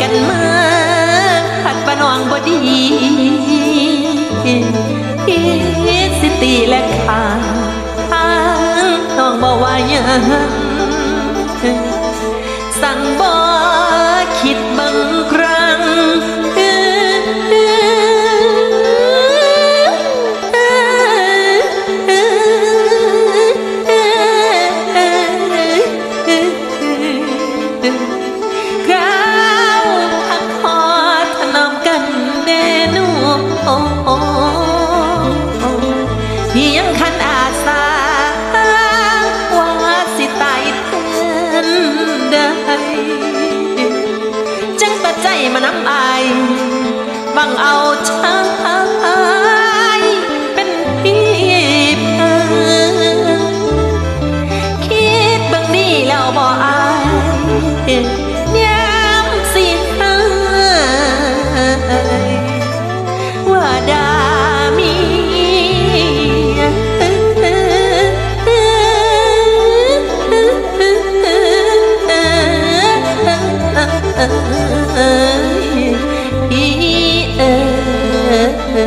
กันมาพันปนองบดีสิตีและขาทางน้องบอกว่ายัง out.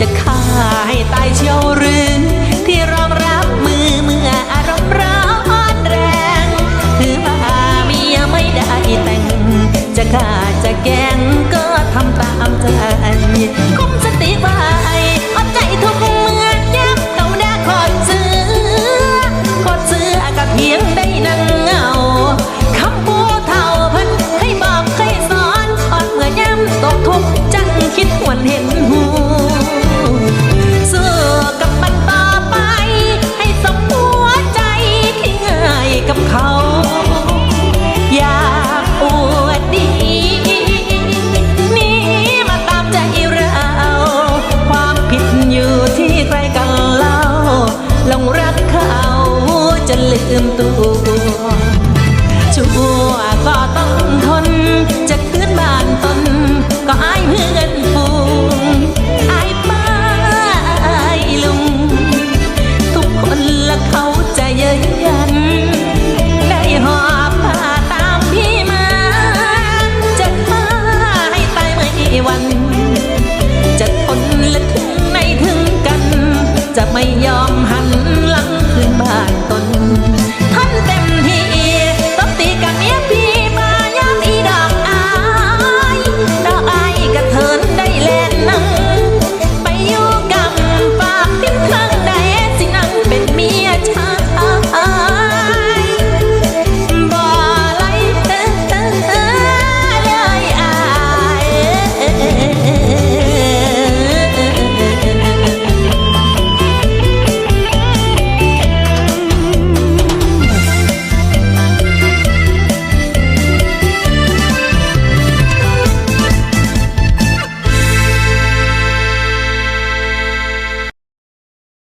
จะฆ่ายห้ตายเชียวหรือที่รองรับมือเมื่ออารมณ์ร้อนแรงถือว่าเมียไม่ได้แต่ง จะฆ่าจะแกงก็ทำตามใจ